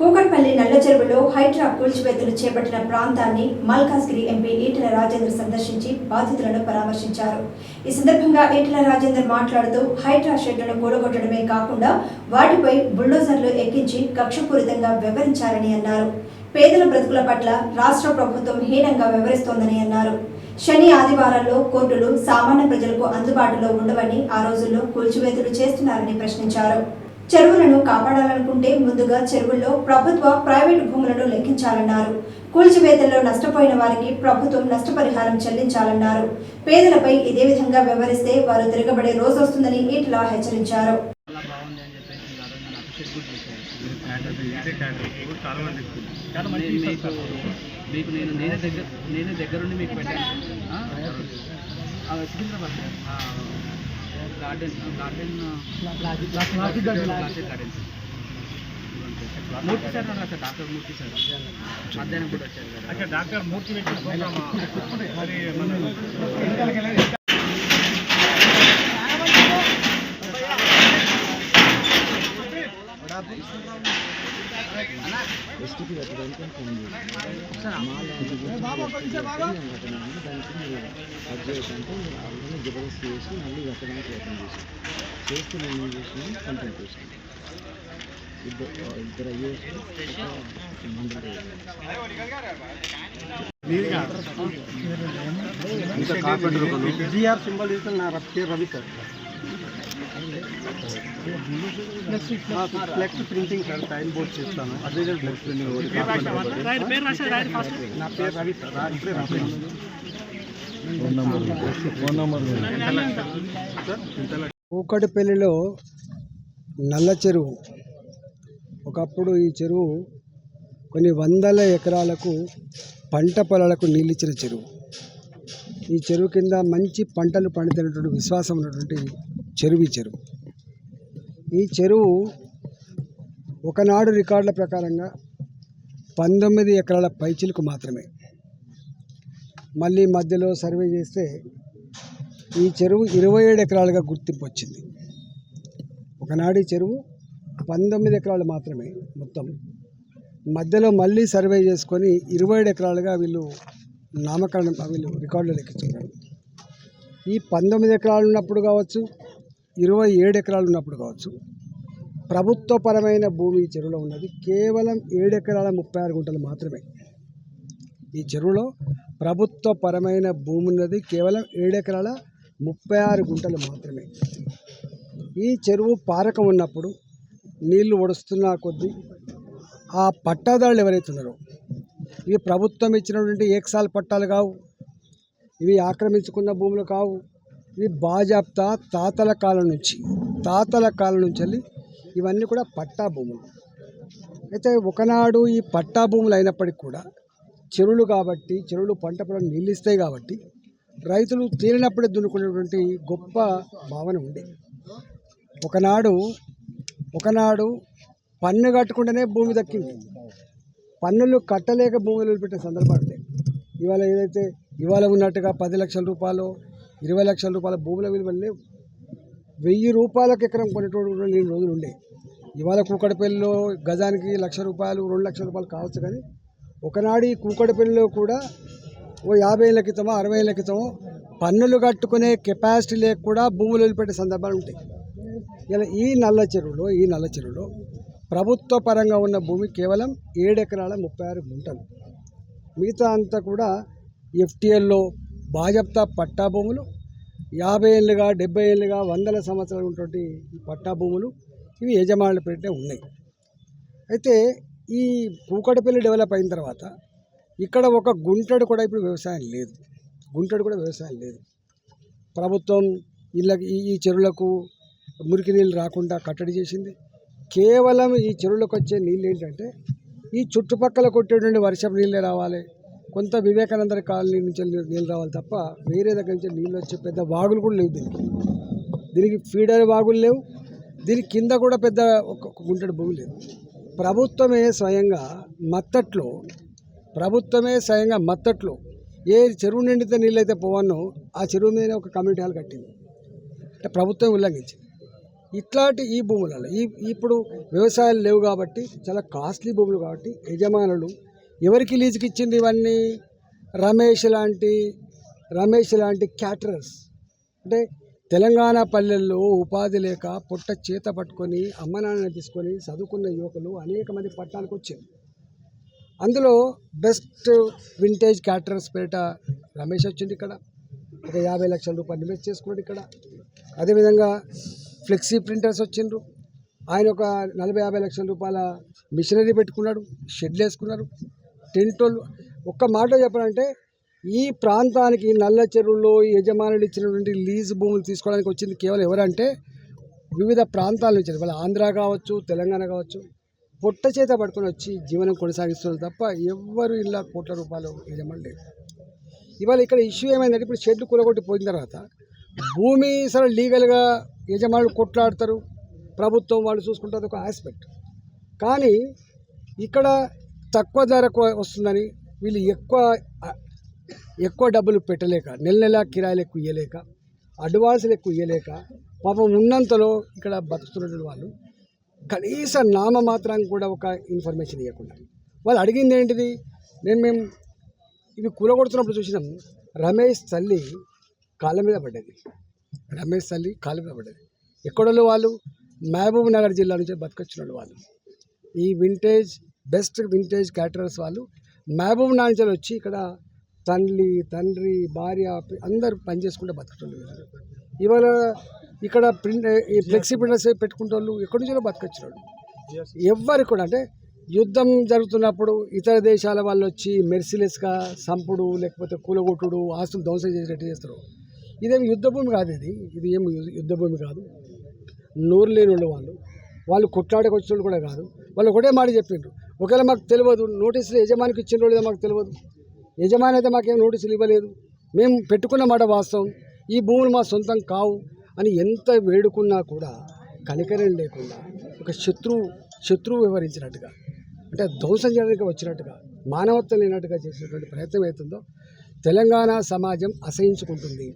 కూకట్పల్లి నల్ల చెరువులో హైడ్రా కూల్చివేతలు చేపట్టిన ప్రాంతాన్ని మల్కాజ్గిరి ఎంపీ ఈటెల రాజేందర్ సందర్శించి బాధితులను పరామర్శించారు. ఈ సందర్భంగా ఈటల రాజేందర్ మాట్లాడుతూ హైడ్రా షెడ్లను కూడగొట్టడమే కాకుండా వాటిపై బుల్డోజర్లు ఎక్కించి కక్షపూరితంగా వివరించారని అన్నారు. పేదల బ్రతుకుల పట్ల రాష్ట్ర ప్రభుత్వం హీనంగా వివరిస్తోందని అన్నారు. శని ఆదివారాల్లో కోర్టులు సామాన్య ప్రజలకు అందుబాటులో ఉండవని ఆ రోజుల్లో కూల్చివేతలు చేస్తున్నారని ప్రశ్నించారు. చెరువులను కాపాడాలనుకుంటే ముందుగా చెరువుల్లో ప్రభుత్వ ప్రైవేటు భూములను లెక్కించాలన్నారు. కూల్చివేతల్లో నష్టపోయిన వారికి ప్రభుత్వం నష్టపరిహారం చెల్లించాలన్నారు. పేదలపై ఇదే విధంగా వ్యవహరిస్తే వారు తిరగబడే రోజు వస్తుందని ఈటలా హెచ్చరించారు. మీకు నేను నేనే దగ్గర నేనే దగ్గరుండి మీకు పెట్టాను. Secunderabad garden garden classic garden Murthy sir sir doctor Murthy sir మధ్యాహ్నం కూడా వచ్చారు డాక్టర్ మూర్తి పెట్టిన ప్రోగ్రామా అది మన జబర్దస్త్ చేసి మళ్ళీ కట్టడానికి ప్రయత్నం చేశాను చేస్తే నేను ఏం చేసాను కంప్లైంట్ చేశాను. ఇద్దరు ఇద్దరు అయ్యేసి మండలి జిఆర్ సింబల్ నా పేరు Ravi sir flex printing sir sign board చేస్తాను. అదే ఫ్లెక్స్ ప్రింటింగ్ నా పేరు రవి సార్ ఇప్పుడే కూకటిపల్లిలో నల్ల చెరువు. ఒకప్పుడు ఈ చెరువు కొన్ని వందల ఎకరాలకు పంట పొలాలకు నీళ్ళిచ్చిన చెరువు. ఈ చెరువు కింద మంచి పంటలు పండుతున్నటువంటి విశ్వాసం ఉన్నటువంటి చెరువు ఈ చెరువు. ఈ చెరువు ఒకనాడు రికార్డుల ప్రకారంగా పంతొమ్మిది ఎకరాల పైచిలకు మాత్రమే. మళ్ళీ మధ్యలో సర్వే చేస్తే ఈ చెరువు ఇరవై ఏడు ఎకరాలుగా గుర్తింపు వచ్చింది. ఒకనాడు ఈ చెరువు పంతొమ్మిది ఎకరాలు మాత్రమే మొత్తం. మధ్యలో మళ్ళీ సర్వే చేసుకొని ఇరవై ఏడు ఎకరాలుగా వీళ్ళు నామకరణం వీళ్ళు రికార్డులు లెక్కించుకున్నారు. ఈ పంతొమ్మిది ఎకరాలు ఉన్నప్పుడు కావచ్చు ఇరవై ఏడు ఎకరాలు ఉన్నప్పుడు కావచ్చు. ప్రభుత్వపరమైన భూమి ఈ చెరువులో ఉన్నది. కేవలం ఏడు ఎకరాల ముప్పై ఆరు గుంటలు మాత్రమే. ఈ చెరువులో ప్రభుత్వపరమైన భూమి ఉన్నది. కేవలం ఏడు ఎకరాల ముప్పై ఆరు గుంటలు మాత్రమే. ఈ చెరువు పారకం ఉన్నప్పుడు నీళ్ళు ఒడుస్తున్న కొద్దీ ఆ పట్టాదారులు ఎవరైతే ఉన్నారో ఇవి ప్రభుత్వం ఇచ్చినటువంటి ఏకసాల పట్టాలు కావు. ఇవి ఆక్రమించుకున్న భూములు కావు. ఇవి బాజాప్తా తాతల కాలం నుంచి తాతల కాలం నుంచి వెళ్ళి ఇవన్నీ కూడా పట్టా భూములు. అయితే ఒకనాడు ఈ పట్టా భూములు అయినప్పటికీ కూడా చెరువులు కాబట్టి చెరువులు పంట పొలం నిలిస్తాయి కాబట్టి రైతులు తీరినప్పుడే దున్నుకునేటువంటి గొప్ప భావన ఉండే. ఒకనాడు ఒకనాడు పన్ను కట్టుకుంటేనే భూమి దక్కింది. పన్నులు కట్టలేక భూములు పెట్టే సందర్భాలు లేవు ఇవాళ ఏదైతే ఇవాళ ఉన్నట్టుగా పది లక్షల రూపాయలు ఇరవై లక్షల రూపాయల భూముల విలువలే లేవు వెయ్యి రూపాయలకు ఎకరం కొనేటోడు నేను రోజులు ఉండే. ఇవాళ కూకడపల్లిలో గజానికి లక్ష రూపాయలు రెండు లక్షల రూపాయలు కావచ్చు కానీ ఒకనాడు ఈ కూకడపల్లిలో కూడా ఓ యాభై ఏళ్ళ క్రితమో అరవై ఏళ్ళ క్రితమో పన్నులు కట్టుకునే కెపాసిటీ లేక కూడా భూములు వదిలిపెట్టే సందర్భాలు ఉంటాయి. ఇలా ఈ నల్ల చెరువులో ఈ నల్ల చెరువులో ప్రభుత్వ పరంగా ఉన్న భూమి కేవలం ఏడు ఎకరాల ముప్పై ఆరు గుంటలు. మిగతా అంతా కూడా ఎఫ్టీఎల్లో బాజప్తా పట్టా భూములు యాభై ఏళ్ళుగా డెబ్బై ఏళ్ళుగా వందల సంవత్సరాలు ఉన్నటువంటి ఈ పట్టా భూములు ఇవి యజమానుల పేరిటే ఉన్నాయి. అయితే ఈ పూకడపల్లి డెవలప్ అయిన తర్వాత ఇక్కడ ఒక గుంటడు కూడా ఇప్పుడు వ్యవసాయం లేదు. గుంటడు కూడా వ్యవసాయం లేదు. ప్రభుత్వం ఇళ్ళకి ఈ ఈ చెరువులకు మురికి నీళ్ళు రాకుండా కట్టడి చేసింది. కేవలం ఈ చెరువులకు వచ్చే నీళ్ళు ఏంటంటే ఈ చుట్టుపక్కల కొట్టేటువంటి వర్షపు నీళ్ళే రావాలి. కొంత వివేకానంద కాలనీ నుంచి నీళ్ళు రావాలి తప్ప వేరే దగ్గర నుంచి నీళ్ళు వచ్చే పెద్ద వాగులు కూడా లేవు దీనికి. దీనికి ఫీడర్ వాగులు లేవు. దీని కింద కూడా పెద్ద ఒక ఒక గుంటడి భూమి లేదు. ప్రభుత్వమే స్వయంగా మత్తట్లో ప్రభుత్వమే స్వయంగా మత్తట్లో ఏ చెరువు నిండితే నీళ్ళైతే పోవన్నో ఆ చెరువు మీద ఒక కమ్యూనిటీ హాల్ కట్టింది. అంటే ప్రభుత్వం ఉల్లంఘించింది. ఇట్లాంటి ఈ భూములలో ఈ ఇప్పుడు వ్యవసాయాలు లేవు కాబట్టి చాలా కాస్ట్లీ భూములు కాబట్టి యజమానులు ఎవరికి లీజుకి ఇచ్చింది ఇవన్నీ? రమేష్ లాంటి రమేష్ లాంటి క్యాటరర్స్. అంటే తెలంగాణ పల్లెల్లో ఉపాధి లేక పొట్ట చేత పట్టుకొని అమ్మ నాన్న తీసుకొని చదువుకున్న యువకులు అనేక మంది పట్టణానికి వచ్చారు. అందులో best vintage caterers Peta Ramesh వచ్చింది ఇక్కడ. ఒక యాభై లక్షల రూపాయలు ఇన్వెస్ట్ చేసుకున్నాడు ఇక్కడ. అదేవిధంగా ఫ్లెక్సీ ప్రింటర్స్ వచ్చిండ్రు. ఆయన ఒక నలభై యాభై లక్షల రూపాయల మిషనరీ పెట్టుకున్నాడు షెడ్లు వేసుకున్నారు. టెంటోల్ ఒక్క మాట చెప్పాలంటే ఈ ప్రాంతానికి నల్ల చెరువుల్లో యజమానులు ఇచ్చినటువంటి లీజ్ భూములు తీసుకోవడానికి వచ్చింది కేవలం ఎవరంటే వివిధ ప్రాంతాల నుంచి వాళ్ళ ఆంధ్ర కావచ్చు తెలంగాణ కావచ్చు పొట్ట చేత పట్టుకొని వచ్చి జీవనం కొనసాగిస్తున్నారు తప్ప ఎవ్వరు ఇలా కోట్ల రూపాయలు యజమాని లేదు ఇవాళ ఇక్కడ ఇష్యూ ఏమైందంటే ఇప్పుడు షెడ్లు కూలగొట్టి పోయిన తర్వాత భూమి సరే లీగల్గా యజమానులు కొట్లాడతారు ప్రభుత్వం వాళ్ళు చూసుకుంటారు ఒక ఆస్పెక్ట్. కానీ ఇక్కడ తక్కువ ధరకు వస్తుందని వీళ్ళు ఎక్కువ ఎక్కువ డబ్బులు పెట్టలేక నెల నెల కిరాయిలు ఎక్కువ ఇవ్వలేక అడ్వాన్సులు ఎక్కువ ఇవ్వలేక పాపం ఉన్నంతలో ఇక్కడ బతుకుతున్నటువంటి వాళ్ళు కనీస నామ మాత్రం కూడా ఒక ఇన్ఫర్మేషన్ ఇవ్వకుండా వాళ్ళు అడిగింది ఏంటిది? నేను మేము ఇవి కూలగొడుతున్నప్పుడు చూసినాం. రమేష్ తల్లి కాళ్ళ మీద పడ్డది. రమేష్ తల్లి కాళ్ళ మీద పడ్డది. ఎక్కడోళ్ళు వాళ్ళు? మహబూబ్ నగర్ జిల్లా నుంచి బతికొచ్చిన వాళ్ళు. ఈ వింటేజ్ బెస్ట్ వింటేజ్ క్యాటరర్స్ వాళ్ళు. మహబూబ్ నాంచల్ వచ్చి ఇక్కడ తల్లి తండ్రి భార్య అందరూ పని చేసుకుంటే బతుకుతున్నారు ఇవాళ ఇక్కడ ప్రింట్ ఈ ఫ్లెక్సీ ప్రింటర్స్ పెట్టుకుంటే వాళ్ళు ఎక్కడి నుంచో బతకొచ్చినాడు ఎవ్వరు కూడా అంటే యుద్ధం జరుగుతున్నప్పుడు ఇతర దేశాల వాళ్ళు వచ్చి మెర్సిలెస్గా సంపుడు లేకపోతే కూలగొట్టుడు ఆస్తులు ధ్వంసం చేసేటట్టు చేస్తారు. ఇదేమి యుద్ధభూమి కాదు ఇది. ఇది ఏం యుద్ధభూమి కాదు. నోరు లేని వాళ్ళు. వాళ్ళు వాళ్ళు వాళ్ళు కూడా కాదు. వాళ్ళు ఒకటే మాట చెప్పిండ్రు. ఒకవేళ మాకు తెలియదు నోటీసులు యజమానికి ఇచ్చిన లేదో మాకు తెలియదు. యజమాని అయితే మాకేం నోటీసులు ఇవ్వలేదు. మేము పెట్టుకున్న మాట వాస్తవం. ఈ భూములు మా సొంతం కావు అని ఎంత వేడుకున్నా కూడా కనికరం లేకుండా ఒక శత్రువు శత్రువు వివరించినట్టుగా అంటే ధ్వంసం చేయడానికి వచ్చినట్టుగా మానవత్వం లేనట్టుగా చేసినటువంటి ప్రయత్నం అవుతుందో తెలంగాణ సమాజం అసహించుకుంటుంది.